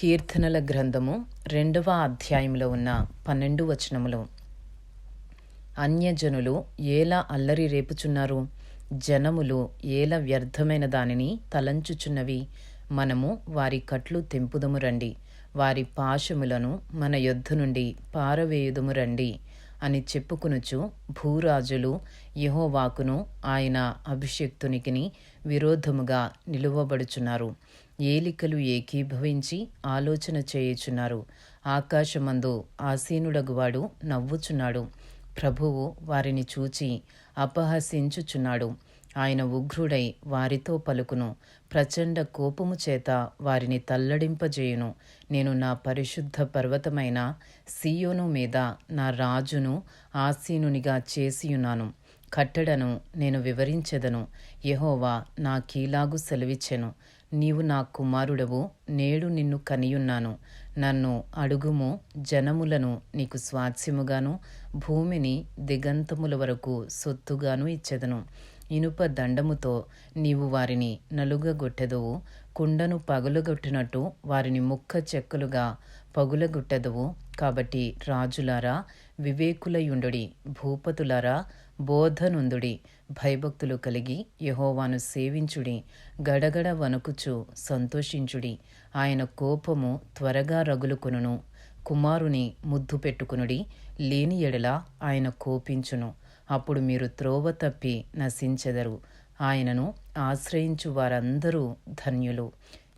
కీర్తనల గ్రంథము రెండవ అధ్యాయంలో ఉన్న పన్నెండు వచనములు. అన్యజనులు ఏలా అల్లరి రేపుచున్నారు జనములు ఏల వ్యర్థమైన దానిని తలంచుచున్నవి. మనము వారి కట్లు తెంపుదము రండి వారి పాశములను మన యొద్ధ నుండి పారవేయుదుము రండి. అని చెప్పుకునుచు భూరాజులు యహోవాకును ఆయన అభిషక్తునికిని విరోధముగా నిలువబడుచున్నారు. ఏలికలు ఏకీభవించి ఆలోచన చేయుచున్నారు. ఆకాశమందు ఆసీనుడగువాడు నవ్వుచున్నాడు. ప్రభువు వారిని చూచి అపహసించుచున్నాడు. ఆయన ఉగ్రుడై వారితో పలుకును. ప్రచండ కోపము చేత వారిని తల్లడింపజేయును. నేను నా పరిశుద్ధ పర్వతమైన సీయోను మీద నా రాజును ఆసీనునిగా చేసియున్నాను. కట్టడను నేను వివరించెదను. యహోవా నా కీలాగు సెలవిచ్చెను. నీవు నా కుమారుడవు నేడు నిన్ను కనియున్నాను. నన్ను అడుగుము జనములను నీకు స్వాస్యముగాను భూమిని దిగంతముల వరకు సొత్తుగాను ఇచ్చెదను. ఇనుప దండముతో నీవు వారిని నలుగగొట్టెదవు కుండను పగులగొట్టినట్టు వారిని ముక్క చెక్కలుగా పగులగొట్టెదవు. కాబట్టి రాజులారా వివేకులయుండుడి భూపతులారా బోధనుందుడి భయభక్తులు కలిగి యహోవాను సేవించుడి గడగడ వణుకుచు సంతోషించుడి ఆయన కోపము త్వరగా రగులుకొనును. కుమారుని ముద్దు పెట్టుకునుడి లేని ఎడల ఆయన కోపించును. అప్పుడు మీరు త్రోవ తప్పి నశించెదరు. ఆయనను ఆశ్రయించు వారందరూ ధన్యులు.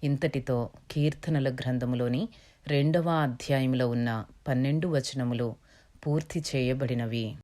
ఇంతటితో కీర్తనల గ్రంథములోని రెండవ అధ్యాయంలో ఉన్న పన్నెండు వచనములు పూర్తి చేయబడినవి.